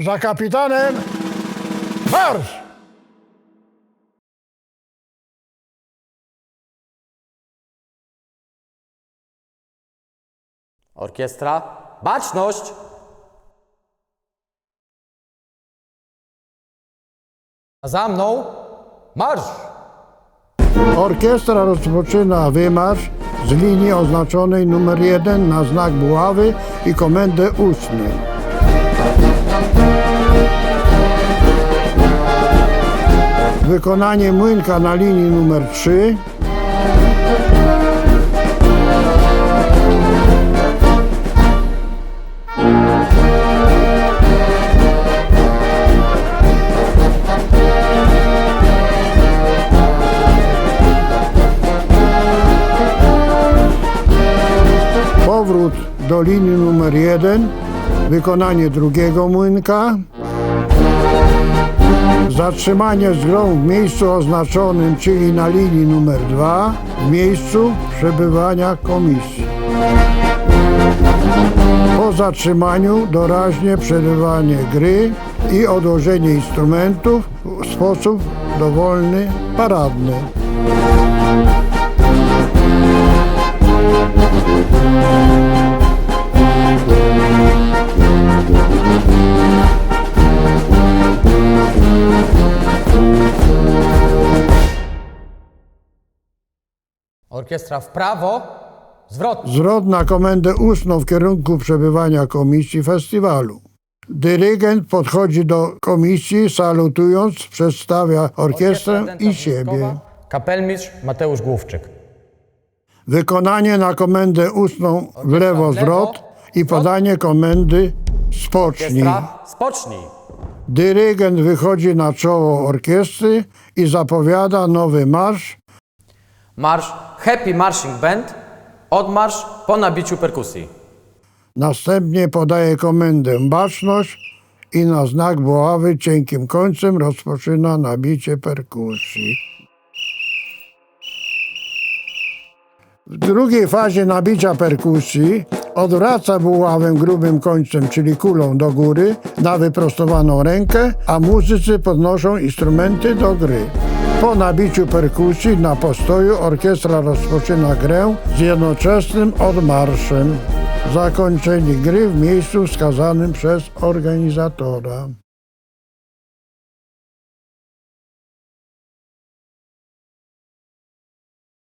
Za kapitanem marsz! Orkiestra, baczność! A za mną marsz! Orkiestra rozpoczyna wymarsz z linii oznaczonej numer 1 na znak buławy i komendę ustnej. Wykonanie młynka na linii numer 3. Powrót do linii numer 1. Wykonanie drugiego młynka. Zatrzymanie z grą w miejscu oznaczonym, czyli na linii numer 2, w miejscu przebywania komisji. Po zatrzymaniu doraźnie przerywanie gry i odłożenie instrumentów w sposób dowolny, paradny. Orkiestra w prawo, zwrot. Zwrot na komendę ustną w kierunku przebywania komisji festiwalu. Dyrygent podchodzi do komisji, salutując, przedstawia orkiestrę i siebie. Kapelmistrz Mateusz Główczyk. Wykonanie na komendę ustną w lewo zwrot i podanie komendy spocznij. Orkiestra, spocznij! Dyrygent wychodzi na czoło orkiestry i zapowiada nowy marsz. Marsz Happy Marching Band, odmarsz po nabiciu perkusji. Następnie podaje komendę baczność i na znak buławy cienkim końcem rozpoczyna nabicie perkusji. W drugiej fazie nabicia perkusji odwraca buławę grubym końcem, czyli kulą do góry na wyprostowaną rękę, a muzycy podnoszą instrumenty do gry. Po nabiciu perkusji na postoju orkiestra rozpoczyna grę z jednoczesnym odmarszem. Zakończenie gry w miejscu wskazanym przez organizatora.